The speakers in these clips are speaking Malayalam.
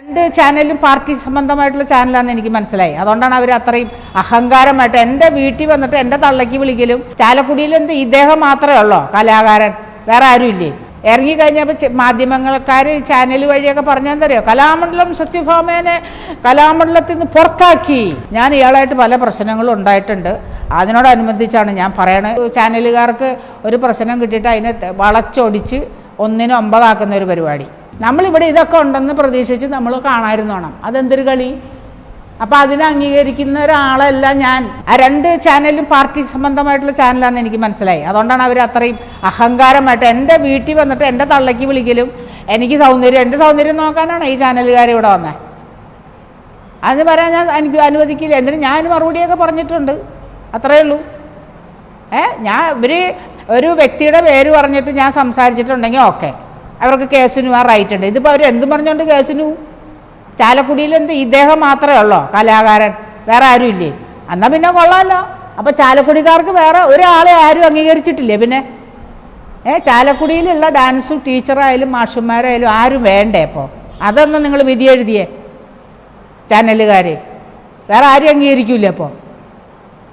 രണ്ട് ചാനലും പാർട്ടി സംബന്ധമായിട്ടുള്ള ചാനലാണെന്ന് എനിക്ക് മനസ്സിലായി. അതുകൊണ്ടാണ് അവർ അത്രയും അഹങ്കാരമായിട്ട് എന്റെ വീട്ടിൽ വന്നിട്ട് എന്റെ തള്ളയ്ക്ക് വിളിക്കലും ചാലക്കുടിയിൽ എന്ത് ഇദ്ദേഹം മാത്രമേ ഉള്ളോ കലാകാരൻ വേറെ ആരുമില്ലേ? ഇല്ലേ ഇറങ്ങി കഴിഞ്ഞപ്പോൾ മാധ്യമങ്ങൾക്കാർ ചാനൽ വഴിയൊക്കെ പറഞ്ഞാൽ തരുമോ കലാമണ്ഡലം സത്യഭാമേനെ കലാമണ്ഡലത്തിൽ നിന്ന് പുറത്താക്കി. ഞാൻ ഇയാളായിട്ട് പല പ്രശ്നങ്ങളും ഉണ്ടായിട്ടുണ്ട്. അതിനോടനുബന്ധിച്ചാണ് ഞാൻ പറയണത്. ചാനലുകാർക്ക് ഒരു പ്രശ്നം കിട്ടിയിട്ട് അതിനെ വളച്ചൊടിച്ച് ഒന്നിനും ഒമ്പതാക്കുന്ന ഒരു പരിപാടി. നമ്മളിവിടെ ഇതൊക്കെ ഉണ്ടെന്ന് പ്രതീക്ഷിച്ച് നമ്മൾ കാണാതിരുന്നോണം അതെന്തൊരു കളി? അപ്പം അതിനെ അംഗീകരിക്കുന്ന ഒരാളല്ല ഞാൻ. ആ രണ്ട് ചാനലും പാർട്ടി സംബന്ധമായിട്ടുള്ള ചാനലാണെന്ന് എനിക്ക് മനസ്സിലായി. അതുകൊണ്ടാണ് അവർ അത്രയും അഹങ്കാരമായിട്ട് എന്റെ വീട്ടിൽ വന്നിട്ട് എന്റെ തള്ളയ്ക്ക് വിളിക്കലും എനിക്ക് സൗന്ദര്യം എന്റെ സൗന്ദര്യം നോക്കാനാണ് ഈ ചാനലുകാർ ഇവിടെ വന്നത് അതിന് പറയാൻ ഞാൻ എനിക്ക് അനുവദിക്കില്ല. എന്തിനും ഞാൻ മറുപടിയൊക്കെ പറഞ്ഞിട്ടുണ്ട്. അത്രയേ ഉള്ളൂ. ഏ? ഞാൻ ഇവർ ഒരു വ്യക്തിയുടെ പേര് പറഞ്ഞിട്ട് ഞാൻ സംസാരിച്ചിട്ടുണ്ടെങ്കിൽ ഓക്കെ. അവർക്ക് കേസിന് ആ റൈറ്റ് ഉണ്ട്. ഇതിപ്പോൾ അവർ എന്ത് പറഞ്ഞുകൊണ്ട് കേസിനു ചാലക്കുടിയിൽ എന്ത് ഇദ്ദേഹം മാത്രമേ ഉള്ളോ? കലാകാരൻ. വേറെ ആരും ഇല്ലേ? എന്നാൽ പിന്നെ കൊള്ളാമല്ലോ അപ്പോൾ ചാലക്കുടിക്കാർക്ക് വേറെ ഒരാളെ ആരും അംഗീകരിച്ചിട്ടില്ലേ പിന്നെ? ഏ ചാലക്കുടിയിലുള്ള ഡാൻസ് ടീച്ചറായാലും മാഷന്മാരായാലും ആരും വേണ്ടേ അപ്പോൾ അതൊന്നും നിങ്ങൾ വിധി എഴുതിയേ. ചാനലുകാർ വേറെ ആരും അംഗീകരിക്കൂല അപ്പോൾ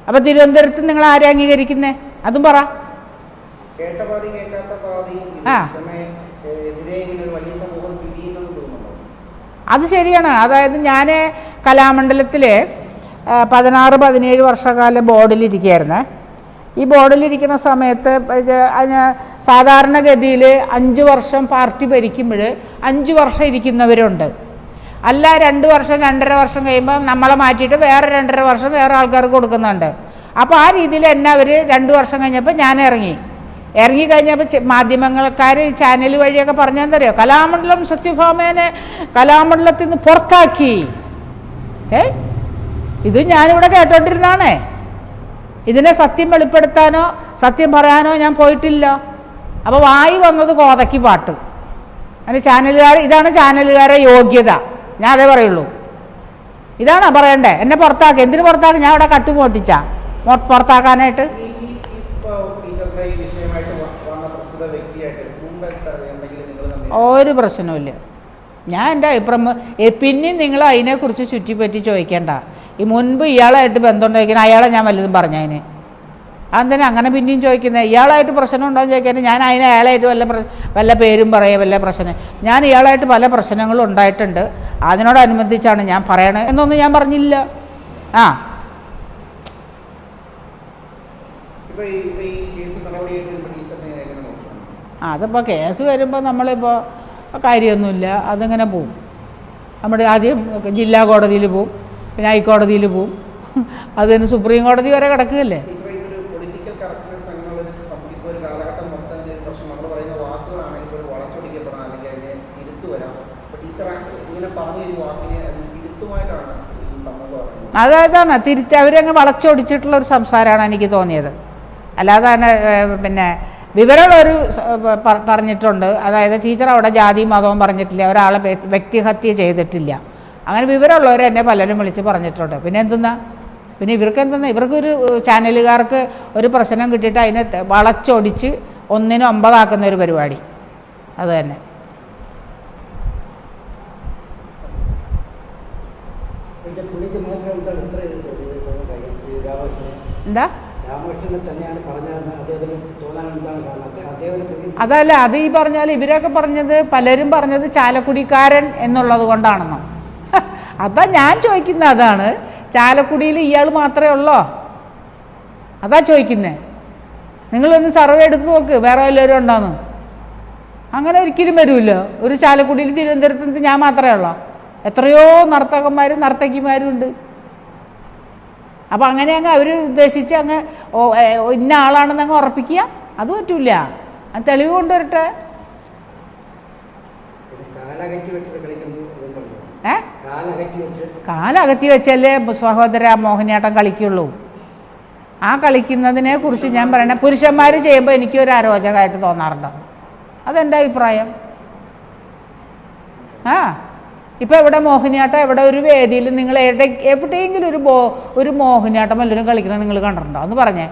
അപ്പോൾ തിരുവനന്തപുരത്ത് നിങ്ങൾ ആരെ അംഗീകരിക്കുന്നേ? അതും പറ. ആ. അത് ശരിയാണ്. അതായത് ഞാൻ കലാമണ്ഡലത്തിൽ പതിനാറ് പതിനേഴ് വർഷക്കാലം ബോർഡിലിരിക്കുകയായിരുന്നേ ഈ ബോർഡിലിരിക്കുന്ന സമയത്ത് സാധാരണഗതിയിൽ അഞ്ച് വർഷം പാർട്ടി ഭരിക്കുമ്പോൾ അഞ്ച് വർഷം ഇരിക്കുന്നവരുണ്ട്. അല്ല രണ്ട് വർഷം രണ്ടര വർഷം കഴിയുമ്പോൾ നമ്മളെ മാറ്റിയിട്ട് വേറെ രണ്ടര വർഷം വേറെ ആൾക്കാർക്ക് കൊടുക്കുന്നുണ്ട്. അപ്പോൾ ആ രീതിയിൽ എന്നെ അവർ രണ്ട് വർഷം കഴിഞ്ഞപ്പോൾ ഞാൻ ഇറങ്ങി ഇറങ്ങി കഴിഞ്ഞപ്പോൾ ചെ- മാധ്യമങ്ങൾക്കാർ ചാനൽ വഴിയൊക്കെ പറഞ്ഞെന്തറിയോ? കലാമണ്ഡലം സത്യഭാമേനെ കലാമണ്ഡലത്തിൽ നിന്ന് പുറത്താക്കി. ഏ? ഇത് ഞാനിവിടെ കേട്ടോണ്ടിരുന്നാണേ ഇതിനെ സത്യം വെളിപ്പെടുത്താനോ സത്യം പറയാനോ ഞാൻ പോയിട്ടില്ല. അപ്പോൾ വായി വന്നത് കോതയ്ക്ക് പാട്ട്. അതിന് ചാനലുകാർ ഇതാണ് ചാനലുകാരെ യോഗ്യത. ഞാൻ അതേ പറയുള്ളൂ. ഇതാണോ പറയണ്ടേ? എന്നെ പുറത്താക്കി. എന്തിനു പുറത്താക്കി? ഞാൻ അവിടെ കട്ടുമോട്ടിച്ച പുറത്താക്കാനായിട്ട് ഈ ഈ ഇപ്പോൾ ടീച്ചറിന്റെ ഈ വിഷയമായിട്ട് വ- വന്ന പ്രസ്തുത വ്യക്തിയായിട്ട് മുമ്പ് എത്ര എന്തെങ്കിലും നിങ്ങൾ തമ്മിൽ ഒരു പ്രശ്നവുമില്ല. ഞാൻ എന്റെ അഭിപ്രായം പിന്നെയും നിങ്ങൾ അതിനെക്കുറിച്ച് ചുറ്റിപ്പറ്റി ചോദിക്കേണ്ട. ഈ മുൻപ് ഇയാളായിട്ട് ബന്ധമുണ്ടായിരിക്കണം അയാളെ ഞാൻ വല്ലതും പറഞ്ഞതിന്. അതെന്തിനാ അങ്ങനെ പിന്നെയും ചോദിക്കുന്നത്? ഇയാളായിട്ട് പ്രശ്നം ഉണ്ടോയെന്ന് ചോദിക്കാൻ ഞാൻ അതിന് അയാളായിട്ട് വല്ല വല്ല പേരും പറയുക വല്ല പ്രശ്നം. ഞാൻ ഇയാളായിട്ട് പല പ്രശ്നങ്ങളും ഉണ്ടായിട്ടുണ്ട്. അതിനോടനുബന്ധിച്ചാണ് ഞാൻ പറയണത് എന്നൊന്നും ഞാൻ പറഞ്ഞില്ല. ആ. ഈ കേസ് നടപടിയായിട്ട് വരുമ്പോൾ ടീച്ചറിനെ എങ്ങനെ നോക്കണം ആ അതിപ്പോൾ കേസ് വരുമ്പോൾ നമ്മളിപ്പോൾ കാര്യമൊന്നുമില്ല. അതിങ്ങനെ പോവും. നമ്മുടെ ആദ്യം ജില്ലാ കോടതിയിൽ പോവും. പിന്നെ ഹൈക്കോടതിയിൽ പോവും. അത് തന്നെ സുപ്രീം കോടതി വരെ കിടക്കുകയല്ലേ? അതായതാണ്. തിരിച്ച് അവരങ്ങ് വളച്ചൊടിച്ചിട്ടുള്ള ഒരു സംസാരമാണ് എനിക്ക് തോന്നിയത്. അല്ലാതെ തന്നെ പിന്നെ വിവരമുള്ളൊരു ഒരു പറഞ്ഞിട്ടുണ്ട്. അതായത് ടീച്ചർ അവിടെ ജാതി മതവും പറഞ്ഞിട്ടില്ല. ഒരാളെ വ്യക്തിഹത്യ ചെയ്തിട്ടില്ല. അങ്ങനെ വിവരമുള്ളവർ എന്നെ പലരും വിളിച്ച് പറഞ്ഞിട്ടുണ്ട്. പിന്നെ എന്തെന്നാ? പിന്നെ ഇവർക്ക് എന്തെന്നാ? ഇവർക്കൊരു ചാനലുകാർക്ക് ഒരു പ്രശ്നം കിട്ടിയിട്ട് അതിനെ വളച്ചൊടിച്ച് ഒന്നിനും ഒമ്പതാക്കുന്ന ഒരു പരിപാടി. അത് തന്നെ. എന്താ? തന്നെയാണ് അദ്ദേഹത്തിന് അതല്ല അത് ഈ പറഞ്ഞാൽ ഇവരൊക്കെ പറഞ്ഞത് പലരും പറഞ്ഞത് ചാലക്കുടിക്കാരൻ എന്നുള്ളത് കൊണ്ടാണെന്നോ. അപ്പൊ ഞാൻ ചോദിക്കുന്ന അതാണ് ചാലക്കുടിയിൽ ഇയാൾ മാത്രമേ ഉള്ളോ? അതാ ചോദിക്കുന്നേ. നിങ്ങളൊന്ന് സർവേ എടുത്ത് നോക്ക് വേറെ വല്ലവരും ഉണ്ടോന്ന്. അങ്ങനെ ഒരിക്കലും വരില്ല ഒരു ചാലക്കുടിയിൽ തിരുവനന്തപുരത്ത് ഞാൻ മാത്രമേ ഉള്ളോ? എത്രയോ നർത്തകന്മാരും നർത്തകിമാരും ഉണ്ട്. അപ്പം അങ്ങനെ അങ്ങ് അവർ ഉദ്ദേശിച്ച് അങ്ങ് ഇന്ന ആളാണെന്ന് അങ്ങ് ഉറപ്പിക്കുക. അത് പറ്റൂല. തെളിവ് കൊണ്ടുവരട്ടെ. ഏ? കാലകത്തി വെച്ചല്ലേ സഹോദര മോഹിനിയാട്ടം കളിക്കുള്ളൂ. ആ കളിക്കുന്നതിനെ കുറിച്ച് ഞാൻ പറയണ പുരുഷന്മാർ ചെയ്യുമ്പോൾ എനിക്ക് ഒരു അരോചകമായിട്ട് തോന്നാറുണ്ട്. അതെന്റെ അഭിപ്രായം. ആ. ഇപ്പം എവിടെ മോഹിനിയാട്ടം എവിടെ ഒരു വേദിയിൽ നിങ്ങൾ എവിടെ എവിടെയെങ്കിലും ഒരു ബോ ഒരു മോഹിനിയാട്ടം എല്ലാവരും കളിക്കണം നിങ്ങൾ കണ്ടിട്ടുണ്ടോ? എന്ന് പറഞ്ഞേ.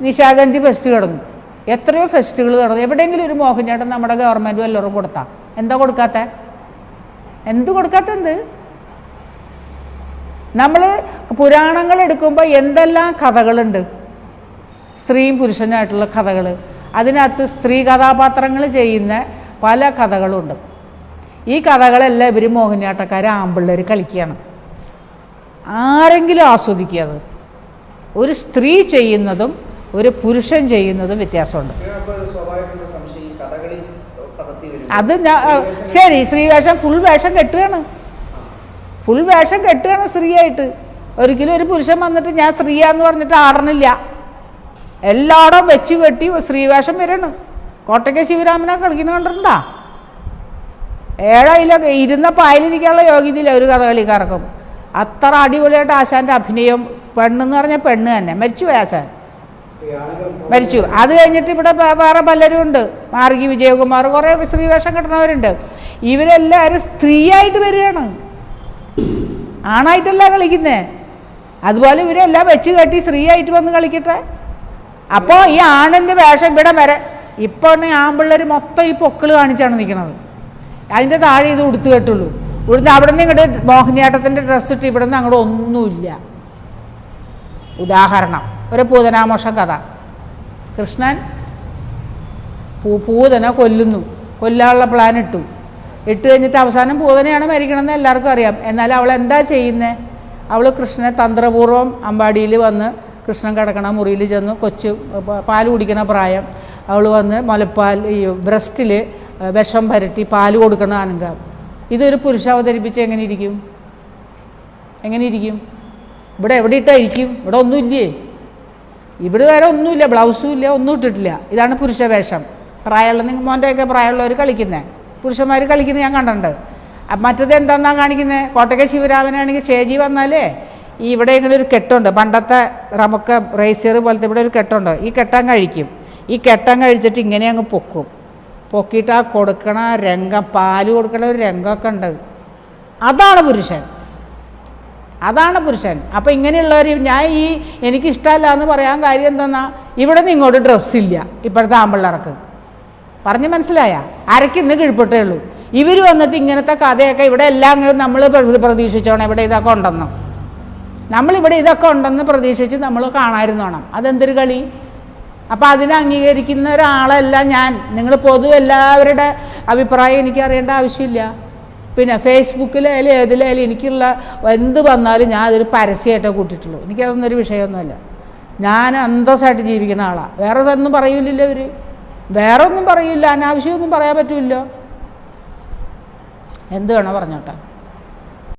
നിശാഗന്ധി ഫെസ്റ്റ് കിടന്നു. എത്രയോ ഫെസ്റ്റുകൾ നടന്നു. എവിടെയെങ്കിലും ഒരു മോഹിനിയാട്ടം നമ്മുടെ ഗവൺമെന്റ് വല്ലവരും കൊടുത്താ. എന്താ കൊടുക്കാത്ത? എന്ത് കൊടുക്കാത്ത എന്ത് നമ്മൾ പുരാണങ്ങൾ എടുക്കുമ്പോൾ എന്തെല്ലാം കഥകളുണ്ട്? സ്ത്രീയും പുരുഷനുമായിട്ടുള്ള കഥകൾ അതിനകത്ത് സ്ത്രീ കഥാപാത്രങ്ങൾ ചെയ്യുന്ന പല കഥകളുണ്ട്. ഈ കഥകളെല്ലാം ഇവർ മോഹിനിയാട്ടക്കാർ ആമ്പിള്ളേർ കളിക്കുകയാണ്. ആരെങ്കിലും ആസ്വദിക്കുക അത്. ഒരു സ്ത്രീ ചെയ്യുന്നതും ഒരു പുരുഷൻ ചെയ്യുന്നതും വ്യത്യാസമുണ്ട്. അത് ശരി സ്ത്രീവേഷം ഫുൾ വേഷം കെട്ടുകയാണ്. ഫുൾ വേഷം കെട്ടുകയാണ് സ്ത്രീയായിട്ട്. ഒരിക്കലും ഒരു പുരുഷൻ വന്നിട്ട് ഞാൻ സ്ത്രീയാന്ന് പറഞ്ഞിട്ട് ആടണില്ല. എല്ലായിടവും വെച്ച് കെട്ടി സ്ത്രീവേഷം വരണം. കോട്ടയ്ക്ക് ശിവരാമനെ കളിക്കുന്ന കണ്ടിട്ടുണ്ടാ? ഏഴായിലൊക്കെ ഇരുന്നപ്പോൾ അതിലിരിക്കാനുള്ള യോഗ്യതയില്ല ഒരു കഥകളിക്കാർക്കും. അത്ര അടിപൊളിയായിട്ട് ആശാന്റെ അഭിനയം പെണ്ണെന്ന് പറഞ്ഞ പെണ്ണ് തന്നെ. മരിച്ചു പോയി ആശാൻ. മരിച്ചു. അത് കഴിഞ്ഞിട്ട് ഇവിടെ വേറെ പലരും ഉണ്ട്. മാർഗി വിജയകുമാർ കുറേ സ്ത്രീവേഷം കെട്ടണവരുണ്ട് ഇവരെല്ലാവരും സ്ത്രീയായിട്ട് വരികയാണ്. ആണായിട്ടല്ല കളിക്കുന്നേ. അതുപോലെ ഇവരെല്ലാം വെച്ച് കെട്ടി സ്ത്രീയായിട്ട് വന്ന് കളിക്കട്ടെ. അപ്പോൾ ഈ ആണിന്റെ വേഷം ഇവിടെ വരെ ഇപ്പോൾ ആൺപിള്ളേർ മൊത്തം ഈ പൊക്കിൾ കാണിച്ചാണ് നിൽക്കുന്നത്. അതിന്റെ താഴെ ഇത് ഉടുത്തു കെട്ടുള്ളൂ. ഇവിടുന്ന് അവിടെ നിന്ന് ഇങ്ങോട്ട് മോഹിനിയാട്ടത്തിന്റെ ഡ്രസ്സ് ഇട്ട് ഇവിടെ നിന്ന് അങ്ങോട്ട് ഒന്നുമില്ല. ഉദാഹരണം ഒരു പൂതനാമോഷ കഥ. കൃഷ്ണൻ പൂ പൂതന കൊല്ലുന്നു. കൊല്ലാനുള്ള പ്ലാൻ ഇട്ടു. ഇട്ട് കഴിഞ്ഞിട്ട് അവസാനം പൂതനയാണ് മരിക്കണമെന്ന് എല്ലാവർക്കും അറിയാം. എന്നാൽ അവൾ എന്താ ചെയ്യുന്നത് അവൾ കൃഷ്ണനെ തന്ത്രപൂർവം അമ്പാടിയിൽ വന്ന് കൃഷ്ണൻ കിടക്കണ മുറിയിൽ ചെന്ന് കൊച്ചു പാൽ കുടിക്കണ പ്രായം. അവൾ വന്ന് മുലപ്പാൽ ഈ ബ്രസ്റ്റിൽ വിഷം പരട്ടി പാൽ കൊടുക്കണ അനങ്കം ഇതൊരു പുരുഷ അവതരിപ്പിച്ച് എങ്ങനെ ഇരിക്കും എങ്ങനെ ഇരിക്കും ഇവിടെ എവിടെ ഇട്ടായിരിക്കും? ഇവിടെ ഒന്നുമില്ലേ ഇവിടെ വേറെ ഒന്നുമില്ല ബ്ലൗസും ഇല്ല ഒന്നും ഇട്ടിട്ടില്ല. ഇതാണ് പുരുഷ വേഷം. പ്രായമുള്ള നിങ്ങൾ മോന്റെയൊക്കെ പ്രായമുള്ളവർ കളിക്കുന്നത് പുരുഷന്മാർ കളിക്കുന്നത് ഞാൻ കണ്ടിട്ടുണ്ട്. മറ്റത് എന്താന്നാ കാണിക്കുന്നത് കോട്ടയ്ക്ക ശിവരാമനാണെങ്കിൽ സ്റ്റേജിൽ വന്നാലേ ഈ ഇവിടെ ഇങ്ങനെ ഒരു കെട്ടുണ്ട്. പണ്ടത്തെ റമക്ക റേസിയർ പോലത്തെ ഇവിടെ ഒരു കെട്ടുണ്ട്. ഈ കെട്ടാൻ കഴിക്കും. ഈ കെട്ടാൻ കഴിച്ചിട്ട് ഇങ്ങനെ അങ്ങ് പൊക്കും. പൊക്കിയിട്ട് ആ കൊടുക്കണ രംഗം പാൽ കൊടുക്കണ ഒരു രംഗമൊക്കെ ഉണ്ട്. അതാണ് പുരുഷൻ. അതാണ് പുരുഷൻ. അപ്പം ഇങ്ങനെയുള്ളവർ ഞാൻ ഈ എനിക്കിഷ്ടമല്ല എന്ന് പറയാൻ കാര്യം എന്തെന്നാ? ഇവിടെ നിന്ന് ഇങ്ങോട്ട് ഡ്രസ്സില്ല ഇപ്പോഴത്തെ ആമ്പിള്ളേർക്ക്. പറഞ്ഞ് മനസ്സിലായ? അരയ്ക്ക് ഇന്ന് കീഴ്പ്പെട്ടേ ഉള്ളൂ. ഇവർ വന്നിട്ട് ഇങ്ങനത്തെ കഥയൊക്കെ ഇവിടെ എല്ലാം നമ്മൾ പ്രതീക്ഷിച്ചോണം ഇവിടെ ഇതൊക്കെ ഉണ്ടെന്ന്. നമ്മളിവിടെ ഇതൊക്കെ ഉണ്ടെന്ന് പ്രതീക്ഷിച്ച് നമ്മൾ കാണാതിരുന്നോണം അതെന്തൊരു കളി? അപ്പം അതിനെ അംഗീകരിക്കുന്ന ഒരാളല്ല ഞാൻ. നിങ്ങൾ പൊതു എല്ലാവരുടെ അഭിപ്രായം എനിക്ക് അറിയേണ്ട ആവശ്യമില്ല. പിന്നെ ഫേസ്ബുക്കിലായാലും ഏതിലായാലും എനിക്കുള്ള എന്ത് വന്നാലും ഞാൻ അതൊരു പരസ്യമായിട്ടേ കൂട്ടിയിട്ടുള്ളൂ. എനിക്കതൊന്നും ഒരു വിഷയമൊന്നുമല്ല. ഞാൻ അന്തസ്സായിട്ട് ജീവിക്കുന്ന ആളാണ് വേറെ ഒന്നും പറയില്ലല്ലോ ഇവർ വേറെ ഒന്നും പറയില്ല. അനാവശ്യമൊന്നും പറയാൻ പറ്റില്ലല്ലോ എന്ത് വേണോ പറഞ്ഞോട്ടെ.